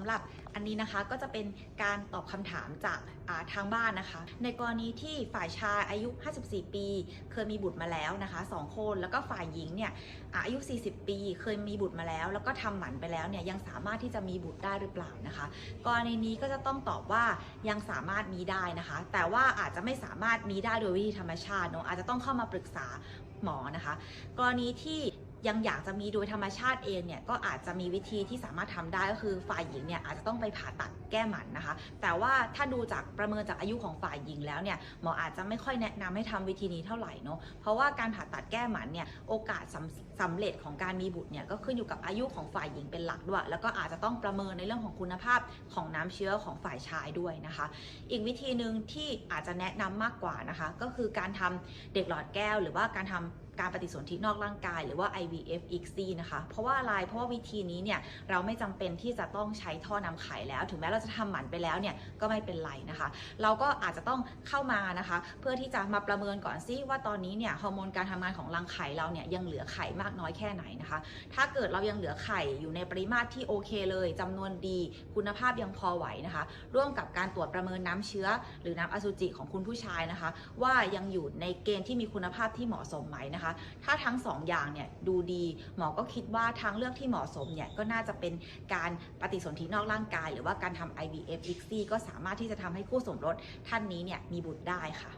ำหรับอันนี้นะคะก็จะเป็นการตอบคำถามจากาทางบ้านนะคะ ในกรณีที่ฝ่ายชายอายุ 54 ปี เคยมีบุตรมาแล้วนะคะสองคนแล้วก็ฝ่ายหญิงเนี่ยอายุ 40 ปี เคยมีบุตรมาแล้ว แล้วก็ทำหมันไปแล้วเนี่ยยังสามารถที่จะมีบุตรได้หรือเปล่านะคะ กรณีนี้ก็จะต้องตอบว่ายังสามารถมีได้นะคะ แต่ว่าอาจจะไม่สามารถมีได้โดยวิธีธรรมชาติเนอะอาจจะต้องเข้ามาปรึกษาหมอนะคะ กรณีที่ ยังอยากจะมีโดยธรรมชาติเองเนี่ยก็อาจจะมีวิธีที่สามารถทำได้ก็คือฝ่ายหญิงเนี่ยอาจจะต้องไปผ่าตัดแก้หมันนะคะ แต่ว่าถ้าดูจากประเมินจากอายุของฝ่ายหญิงแล้วเนี่ยหมออาจจะไม่ค่อยแนะนำให้ทำวิธีนี้เท่าไหร่เนาะเพราะว่าการผ่าตัดแก้หมันเนี่ยโอกาสสำสำเร็จของการมีบุตรเนี่ยก็ขึ้นอยู่กับอายุของฝ่ายหญิงเป็นหลักด้วย แล้วก็อาจจะต้องประเมินในเรื่องของคุณภาพของน้ำเชื้อของฝ่ายชายด้วยนะคะ อีกวิธีหนึ่งที่อาจจะแนะนำมากกว่านะคะ ก็คือการทำเด็กหลอดแก้ว หรือว่าการทำ การปฏิสนธินอกร่างกาย หรือว่า IVF ICSI นะคะ เพราะว่าอะไร เพราะว่าวิธีนี้เนี่ยเราไม่จำเป็นที่จะต้องใช้ท่อนำไข่แล้ว ถึงแม้เราจะทำหมันไปแล้วเนี่ยก็ไม่เป็นไรนะคะ เราก็อาจจะต้องเข้ามานะคะ เพื่อที่จะมาประเมินก่อนซิว่าตอนนี้เนี่ยฮอร์โมนการทำงานของรังไข่เราเนี่ยยังเหลือไข่มากน้อยแค่ไหนนะคะ ถ้าเกิดเรายังเหลือไข่อยู่ในปริมาตรที่โอเคเลยจำนวนดีคุณภาพยังพอไหวนะคะ ร่วมกับการตรวจประเมินน้ำเชื้อ หรือน้ำอสุจิของคุณผู้ชายนะคะ ว่ายังอยู่ในเกณฑ์ที่มีคุณภาพที่เหมาะสมไหมนะคะถ้าทั้งสองอย่างเนี่ยดูดีหมอก็คิดว่าทางเลือกที่เหมาะสมเนี่ยก็น่าจะเป็นการปฏิสนธินอกร่างกาย หรือว่าการทำ IVF ICSI ก็สามารถที่จะทำให้คู่สมรสท่านนี้เนี่ยมีบุตรได้ค่ะ